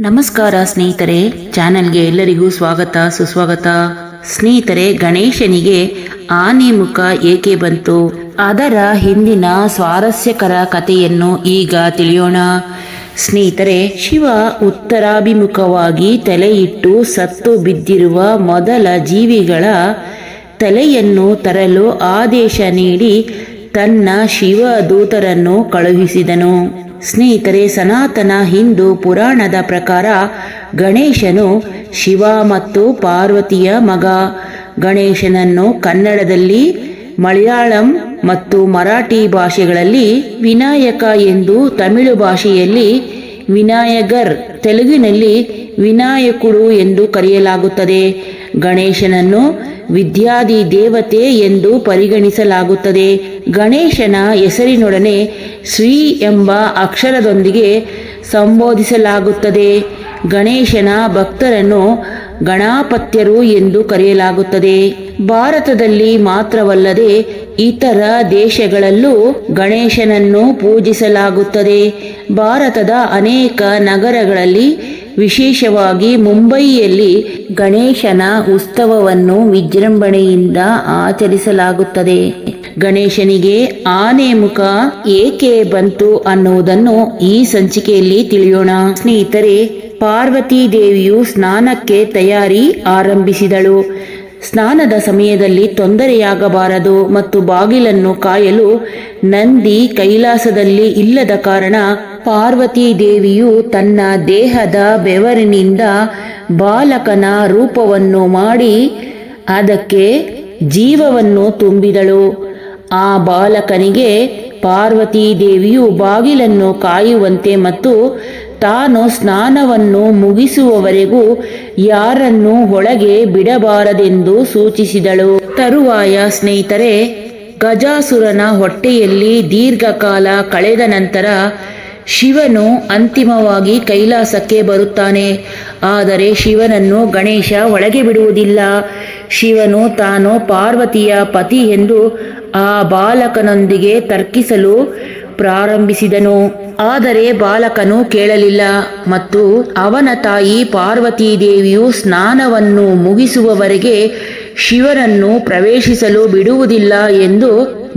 ನಮಸ್ಕಾರ ಸ್ನೇಹಿತರೆ, ಚಾನಲ್ಗೆ ಎಲ್ಲರಿಗೂ ಸ್ವಾಗತ, ಸುಸ್ವಾಗತ. ಸ್ನೇಹಿತರೆ, ಗಣೇಶನಿಗೆ ಆನೆ ಮುಖ ಏಕೆ ಬಂತು? ಅದರ ಹಿಂದಿನ ಸ್ವಾರಸ್ಯಕರ ಕಥೆಯನ್ನು ಈಗ ತಿಳಿಯೋಣ. ಸ್ನೇಹಿತರೆ, ಶಿವ ಉತ್ತರಾಭಿಮುಖವಾಗಿ ತಲೆಯಿಟ್ಟು ಸತ್ತು ಬಿದ್ದಿರುವ ಮೊದಲ ಜೀವಿಗಳ ತಲೆಯನ್ನು ತರಲು ಆದೇಶ ನೀಡಿ ತನ್ನ ಶಿವ ದೂತರನ್ನು ಕಳುಹಿಸಿದನು. ಸ್ನೇಹಿತರೆ, ಸನಾತನ ಹಿಂದೂ ಪುರಾಣದ ಪ್ರಕಾರ ಗಣೇಶನು ಶಿವ ಮತ್ತು ಪಾರ್ವತಿಯ ಮಗ. ಗಣೇಶನನ್ನು ಕನ್ನಡದಲ್ಲಿ ಮಲಯಾಳಂ ಮತ್ತು ಮರಾಠಿ ಭಾಷೆಗಳಲ್ಲಿ ವಿನಾಯಕ ಎಂದು ತಮಿಳು ಭಾಷೆಯಲ್ಲಿ ವಿನಾಯಗರ್, ತೆಲುಗಿನಲ್ಲಿ ವಿನಾಯಕುಡು ಎಂದು ಕರೆಯಲಾಗುತ್ತದೆ. ಗಣೇಶನನ್ನು ವಿದ್ಯಾದಿ ದೇವತೆ ಎಂದು ಪರಿಗಣಿಸಲಾಗುತ್ತದೆ. ಗಣೇಶನ ಹೆಸರಿನೊಡನೆ ಶ್ರೀ ಎಂಬ ಅಕ್ಷರದೊಂದಿಗೆ ಸಂಬೋಧಿಸಲಾಗುತ್ತದೆ. ಗಣೇಶನ ಭಕ್ತರನ್ನು ಗಣಾಪತ್ಯರು ಎಂದು ಕರೆಯಲಾಗುತ್ತದೆ. ಭಾರತದಲ್ಲಿ ಮಾತ್ರವಲ್ಲದೆ ಇತರ ದೇಶಗಳಲ್ಲೂ ಗಣೇಶನನ್ನು ಪೂಜಿಸಲಾಗುತ್ತದೆ. ಭಾರತದ ಅನೇಕ ನಗರಗಳಲ್ಲಿ, ವಿಶೇಷವಾಗಿ ಮುಂಬಯಿಯಲ್ಲಿ ಗಣೇಶನ ಉತ್ಸವವನ್ನು ವಿಜೃಂಭಣೆಯಿಂದ ಆಚರಿಸಲಾಗುತ್ತದೆ. ಗಣೇಶನಿಗೆ ಆನೆ ಮುಖ ಏಕೆ ಬಂತು ಅನ್ನುವುದನ್ನು ಈ ಸಂಚಿಕೆಯಲ್ಲಿ ತಿಳಿಯೋಣ. ಸ್ನೇಹಿತರೆ, ಪಾರ್ವತಿ ದೇವಿಯು ಸ್ನಾನಕ್ಕೆ ತಯಾರಿ ಆರಂಭಿಸಿದಳು. ಸ್ನಾನದ ಸಮಯದಲ್ಲಿ ತೊಂದರೆಯಾಗಬಾರದು ಮತ್ತು ಬಾಗಿಲನ್ನು ಕಾಯಲು ನಂದಿ ಕೈಲಾಸದಲ್ಲಿ ಇಲ್ಲದ ಕಾರಣ ಪಾರ್ವತಿ ದೇವಿಯು ತನ್ನ ದೇಹದ ಬೆವರಿನಿಂದ ಬಾಲಕನ ರೂಪವನ್ನು ಮಾಡಿ ಅದಕ್ಕೆ ಜೀವವನ್ನು ತುಂಬಿದಳು. ಆ ಬಾಲಕನಿಗೆ ಪಾರ್ವತಿ ದೇವಿಯು ಬಾಗಿಲನ್ನು ಕಾಯುವಂತೆ ಮತ್ತು ತಾನು ಸ್ನಾನವನ್ನು ಮುಗಿಸುವವರೆಗೂ ಯಾರನ್ನು ಒಳಗೆ ಬಿಡಬಾರದೆಂದು ಸೂಚಿಸಿದಳು. ತರುವಾಯ ಸ್ನೇಹಿತರೆ, ಗಜಾಸುರನ ಹೊಟ್ಟೆಯಲ್ಲಿ ದೀರ್ಘಕಾಲ ಕಳೆದ ನಂತರ ಶಿವನು ಅಂತಿಮವಾಗಿ ಕೈಲಾಸಕ್ಕೆ ಬರುತ್ತಾನೆ. ಆದರೆ ಶಿವನನ್ನು ಗಣೇಶ ಒಳಗೆ ಬಿಡುವುದಿಲ್ಲ. ಶಿವನು ತಾನು ಪಾರ್ವತಿಯ ಪತಿ ಎಂದು ಆ ಬಾಲಕನೊಂದಿಗೆ ತರ್ಕಿಸಲು ಪ್ರಾರಂಭಿಸಿದನು. ಆದರೆ ಬಾಲಕನು ಕೇಳಲಿಲ್ಲ ಮತ್ತು ಅವನ ತಾಯಿ ಪಾರ್ವತಿ ದೇವಿಯು ಸ್ನಾನವನ್ನು ಮುಗಿಸುವವರೆಗೆ ಶಿವನನ್ನು ಪ್ರವೇಶಿಸಲು ಬಿಡುವುದಿಲ್ಲ ಎಂದು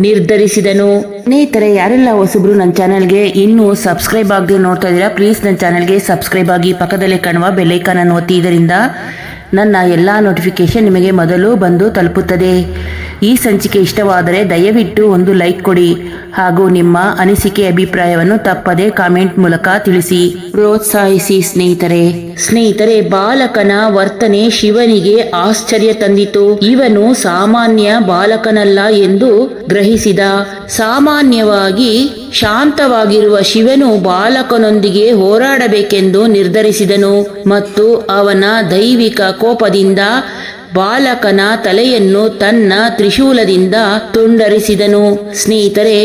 ನಿರ್ಧರಿಸಿದನು. ಸ್ನೇಹಿತರೆ, ಯಾರೆಲ್ಲ ಹೊಸಬ್ರು ನನ್ನ ಚಾನಲ್ಗೆ ಇನ್ನೂ ಸಬ್ಸ್ಕ್ರೈಬ್ ಆಗದೆ ನೋಡ್ತಾ ಇದ್ದೀರಾ, ಪ್ಲೀಸ್ ನನ್ನ ಚಾನಲ್ಗೆ ಸಬ್ಸ್ಕ್ರೈಬ್ ಆಗಿ ಪಕ್ಕದಲ್ಲೇ ಕಾಣುವ ಬೆಲ್ಲೈಕನ್ ಅನ್ನು ಒತ್ತಿ. ಇದರಿಂದ ನನ್ನ ಎಲ್ಲ ನೋಟಿಫಿಕೇಶನ್ ನಿಮಗೆ ಮೊದಲು ಬಂದು ತಲುಪುತ್ತದೆ. ಈ ಸಂಚಿಕೆ ಇಷ್ಟವಾದರೆ ದಯವಿಟ್ಟು ಒಂದು ಲೈಕ್ ಕೊಡಿ ಹಾಗೂ ನಿಮ್ಮ ಅನಿಸಿಕೆ ಅಭಿಪ್ರಾಯವನ್ನು ತಪ್ಪದೆ ಕಾಮೆಂಟ್ ಮೂಲಕ ತಿಳಿಸಿ. ಪ್ರೋತ್ಸಾಹಿಸಿ ಸ್ನೇಹಿತರೆ. ಸ್ನೇಹಿತರೆ, ಬಾಲಕನ ವರ್ತನೆ ಶಿವನಿಗೆ ಆಶ್ಚರ್ಯ ತಂದಿತು. ಇವನು ಸಾಮಾನ್ಯ ಬಾಲಕನಲ್ಲ ಎಂದು ಗ್ರಹಿಸಿದ. ಸಾಮಾನ್ಯವಾಗಿ ಶಾಂತವಾಗಿರುವ ಶಿವನು ಬಾಲಕನೊಂದಿಗೆ ಹೋರಾಡಬೇಕೆಂದು ನಿರ್ಧರಿಸಿದನು ಮತ್ತು ಅವನ ದೈವಿಕ ಕೋಪದಿಂದ ಬಾಲಕನ ತಲೆಯನ್ನು ತನ್ನ ತ್ರಿಶೂಲದಿಂದ ತುಂಡರಿಸಿದನು. ಸ್ನೇಹಿತರೆ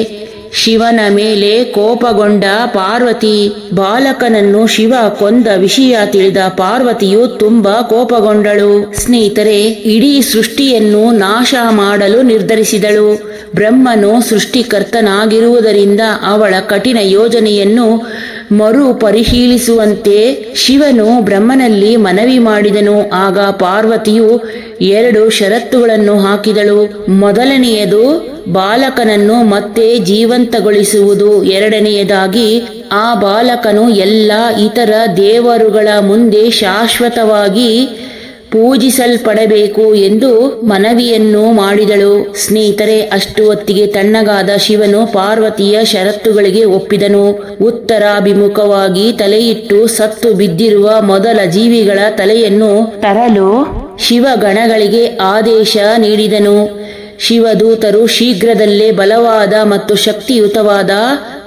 ಶಿವನ ಮೇಲೆ ಕೋಪಗೊಂಡ ಪಾರ್ವತಿ ಬಾಲಕನನ್ನು ಶಿವ ಕೊಂದ ವಿಷಯ ತಿಳಿದ ಪಾರ್ವತಿಯು ತುಂಬಾ ಕೋಪಗೊಂಡಳು. ಸ್ನೇಹಿತರೆ, ಇಡೀ ಸೃಷ್ಟಿಯನ್ನು ನಾಶ ಮಾಡಲು ನಿರ್ಧರಿಸಿದಳು. ಬ್ರಹ್ಮನು ಸೃಷ್ಟಿಕರ್ತನಾಗಿರುವುದರಿಂದ ಅವಳ ಕಠಿಣ ಯೋಜನೆಯನ್ನು ಮರು ಪರಿಶೀಲಿಸುವಂತೆ ಶಿವನು ಬ್ರಹ್ಮನಲ್ಲಿ ಮನವಿ ಮಾಡಿದನು. ಆಗ ಪಾರ್ವತಿಯು ಎರಡು ಷರತ್ತುಗಳನ್ನು ಹಾಕಿದಳು. ಮೊದಲನೆಯದು ಬಾಲಕನನ್ನು ಮತ್ತೆ ಜೀವಂತಗೊಳಿಸುವುದು ಎರಡನೆಯದಾಗಿ, ಆ ಬಾಲಕನು ಎಲ್ಲ ಇತರ ದೇವರುಗಳ ಮುಂದೆ ಶಾಶ್ವತವಾಗಿ ಪೂಜಿಸಲ್ಪಡಬೇಕು ಎಂದು ಮನವಿಯನ್ನು ಮಾಡಿದಳು. ಸ್ನೇಹಿತರೆ, ಅಷ್ಟು ಹೊತ್ತಿಗೆ ತಣ್ಣಗಾದ ಶಿವನು ಪಾರ್ವತಿಯ ಷರತ್ತುಗಳಿಗೆ ಒಪ್ಪಿದನು. ಉತ್ತರಾಭಿಮುಖವಾಗಿ ತಲೆಯಿಟ್ಟು ಸತ್ತು ಬಿದ್ದಿರುವ ಮೊದಲ ಜೀವಿಗಳ ತಲೆಯನ್ನು ತರಲು ಶಿವಗಣಗಳಿಗೆ ಆದೇಶ ನೀಡಿದನು. ಶಿವದೂತರು ಶೀಘ್ರದಲ್ಲೇ ಬಲವಾದ ಮತ್ತು ಶಕ್ತಿಯುತವಾದ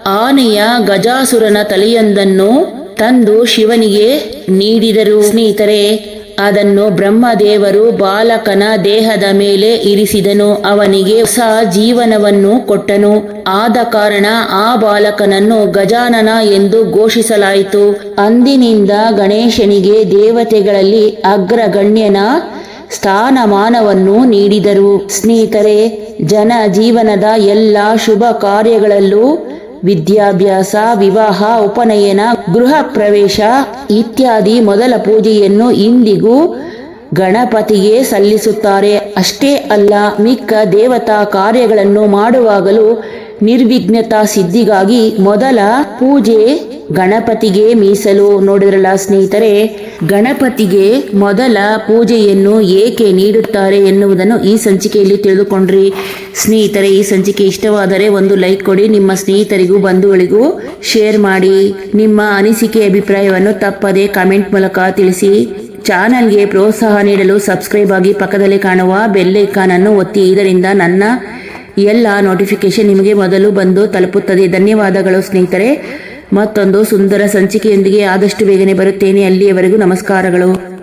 ಆನೆಯ ಗಜಾಸುರನ ತಲೆಯೊಂದನ್ನು ತಂದು ಶಿವನಿಗೆ ನೀಡಿದರು. ಸ್ನೇಹಿತರೆ, ಅದನ್ನು ಬ್ರಹ್ಮದೇವರು ಬಾಲಕನ ದೇಹದ ಮೇಲೆ ಇರಿಸಿದನು. ಅವನಿಗೆ ಹೊಸ ಜೀವನವನ್ನು ಕೊಟ್ಟನು. ಆದ ಕಾರಣ ಆ ಬಾಲಕನನ್ನು ಗಜಾನನ ಎಂದು ಘೋಷಿಸಲಾಯಿತು. ಅಂದಿನಿಂದ ಗಣೇಶನಿಗೆ ದೇವತೆಗಳಲ್ಲಿ ಅಗ್ರಗಣ್ಯನ ಸ್ಥಾನಮಾನವನ್ನು ನೀಡಿದರು. ಸ್ನೇಹಿತರೆ, ಜನ ಜೀವನದ ಎಲ್ಲ ಶುಭ ಕಾರ್ಯಗಳಲ್ಲೂ ವಿದ್ಯಾಭ್ಯಾಸ, ವಿವಾಹ, ಉಪನಯನ, ಗೃಹ ಪ್ರವೇಶ ಇತ್ಯಾದಿ ಮೊದಲ ಪೂಜೆಯನ್ನು ಇಂದಿಗೂ ಗಣಪತಿಗೆ ಸಲ್ಲಿಸುತ್ತಾರೆ. ಅಷ್ಟೇ ಅಲ್ಲ, ಮಿಕ್ಕ ದೇವತಾ ಕಾರ್ಯಗಳನ್ನು ಮಾಡುವಾಗಲೂ ನಿರ್ವಿಘ್ನತಾ ಸಿದ್ಧಿಗಾಗಿ ಮೊದಲ ಪೂಜೆ ಗಣಪತಿಗೆ ಮೀಸಲು ನೋಡಿದ್ರಲ್ಲ ಸ್ನೇಹಿತರೆ, ಗಣಪತಿಗೆ ಮೊದಲ ಪೂಜೆಯನ್ನು ಏಕೆ ನೀಡುತ್ತಾರೆ ಎನ್ನುವುದನ್ನು ಈ ಸಂಚಿಕೆಯಲ್ಲಿ ತಿಳಿದುಕೊಂಡ್ರಿ. ಸ್ನೇಹಿತರೆ, ಈ ಸಂಚಿಕೆ ಇಷ್ಟವಾದರೆ ಒಂದು ಲೈಕ್ ಕೊಡಿ, ನಿಮ್ಮ ಸ್ನೇಹಿತರಿಗೂ, ಬಂಧುಗಳಿಗೂ ಶೇರ್ ಮಾಡಿ. ನಿಮ್ಮ ಅನಿಸಿಕೆ, ಅಭಿಪ್ರಾಯವನ್ನು ತಪ್ಪದೆ ಕಾಮೆಂಟ್ ಮೂಲಕ ತಿಳಿಸಿ. ಚಾನಲ್ಗೆ ಪ್ರೋತ್ಸಾಹ ನೀಡಲು ಸಬ್ಸ್ಕ್ರೈಬ್ ಆಗಿ ಪಕ್ಕದಲ್ಲಿ ಕಾಣುವ ಬೆಲ್ಲೈಕಾನ್ ಅನ್ನು ಒತ್ತಿ, ಇದರಿಂದ ನನ್ನ ಎಲ್ಲ ನೋಟಿಫಿಕೇಶನ್ ನಿಮಗೆ ಮೊದಲು ಬಂದು ತಲುಪುತ್ತದೆ. ಧನ್ಯವಾದಗಳು ಸ್ನೇಹಿತರೆ. ಮತ್ತೊಂದು ಸುಂದರ ಸಂಚಿಕೆಯೊಂದಿಗೆ ಆದಷ್ಟು ಬೇಗನೆ ಬರುತ್ತೇನೆ. ಅಲ್ಲಿಯವರೆಗೂ ನಮಸ್ಕಾರಗಳು.